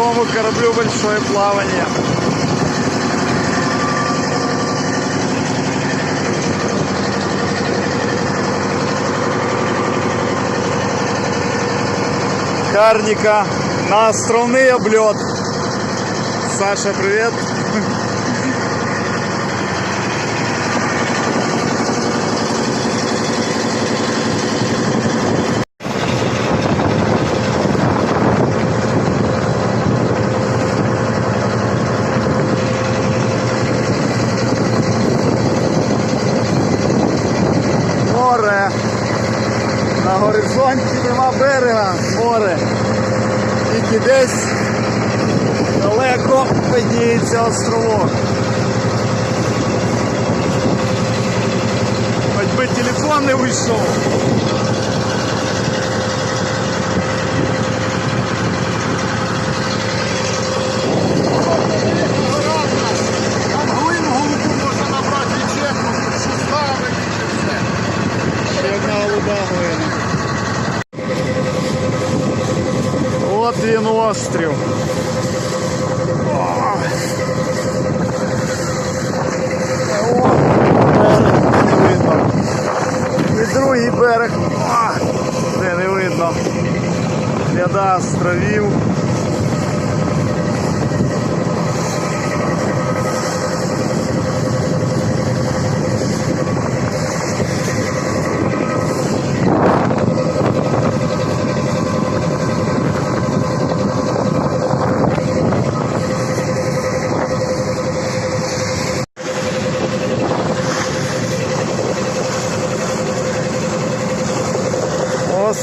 большому кораблю большое плавание. Карника на островный облет. Саша, привет. Море. На горизонті нема берега, море. Тільки десь далеко видніється островок. Хоч би телефон не вийшов. І другий берег. Де не видно. Ряда островів.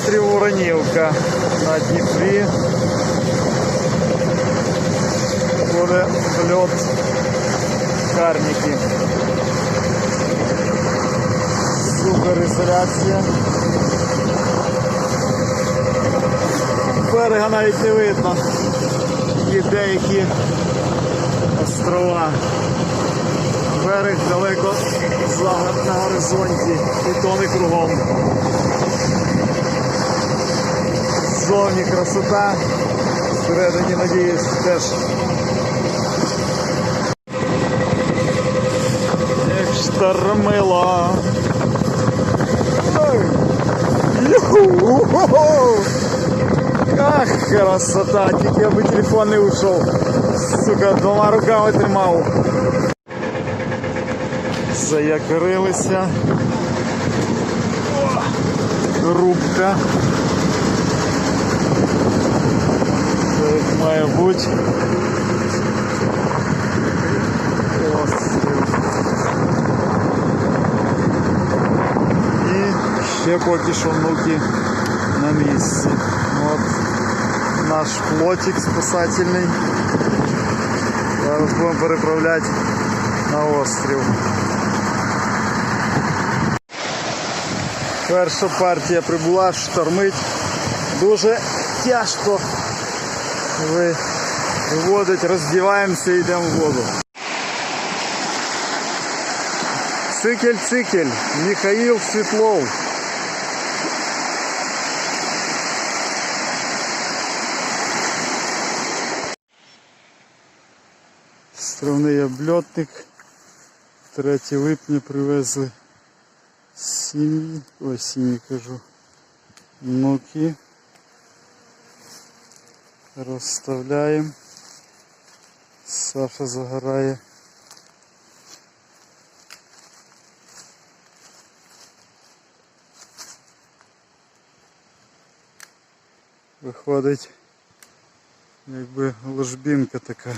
Острів Уранівка на Дніпрі. Буде льот карніки. Суперізоляція. Берега навіть не видно. Є деякі острова. Берег далеко на горизонті і то не кругом. Зовні красота. Всередині, надіюсь, теж. Як штормило. Ах, красота! Тільки аби телефон не ушов. Сука, двома руками тримав. Заякорилися. Рубка. як має бути. Острів. І ще поки що внуки на місці. От наш флотик спасательний. Зараз будемо переправляти на острів. Перша партія прибула, штормить. Дуже тяжко ви- Виводить, роздіваємося і йдемо в воду. Цикель, цикель, Михаїл Світлов. Стровний обльотник. 3 липня привезли сім'ї, ой, сім'ї кажу, внуки. Розставляємо. Саша загорає. Виходить, якби ложбінка така.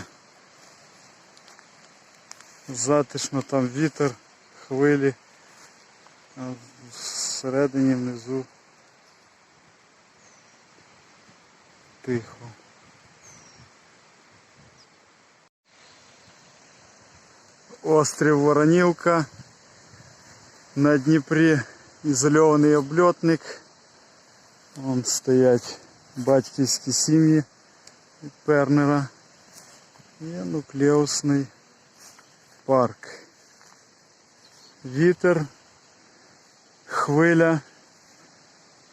Затишно там вітер, хвилі, а всередині внизу тихо. Острів Воронівка. На Дніпрі ізольований обльотник. Вон стоять батьківські сім'ї від Пернера. Є нуклеусний парк. Вітер, хвиля,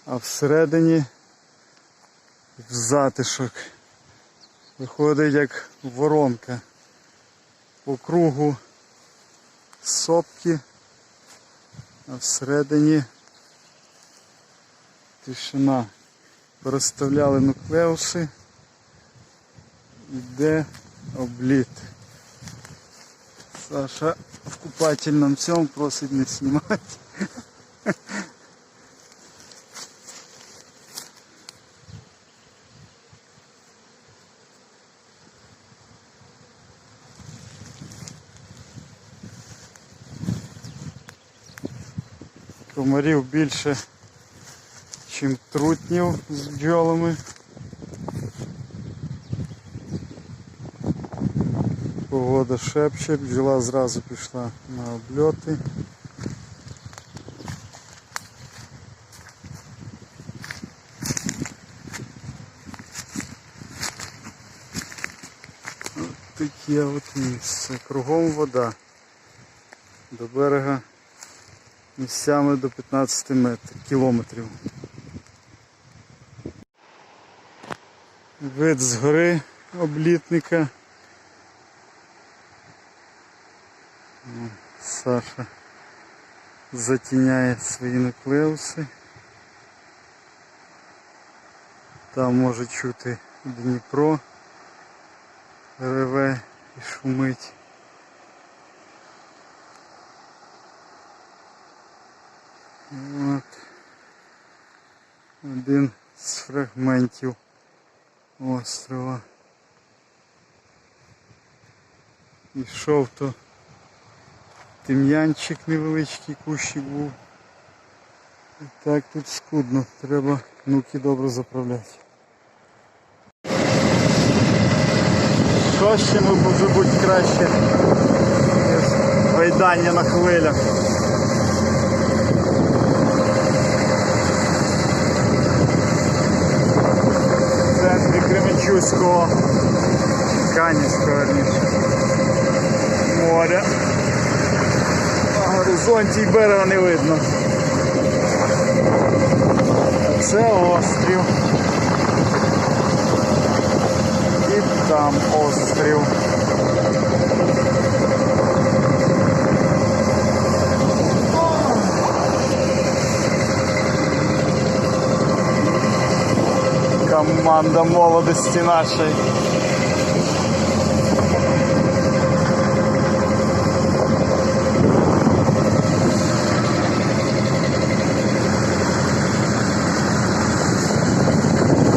а всередині в затишок. Виходить як воронка. По кругу сопки, а всередині тишина. Розставляли нуклеуси. Іде обліт. Саша в купательном цьому просить не знімати. Комарів більше, ніж трутнів з бджолами. Погода шепче, бджола зразу пішла на обльоти. От таке от місце. Кругом вода. До берега місцями до 15 метрів, кілометрів. Вид з гори облітника. Саша затіняє свої нуклеуси. Там може чути Дніпро, реве і шумить. От. Один з фрагментів острова. Ішов то тим'янчик невеличкий кущик був. І так тут скудно, треба нуки добре заправляти. Що ще може бути краще, ніж гайдання на хвилях. В центрі Кременчуцького, Канівського верніше, моря. На горизонті й берега не видно. Це острів. І там острів. Команда молодості нашої.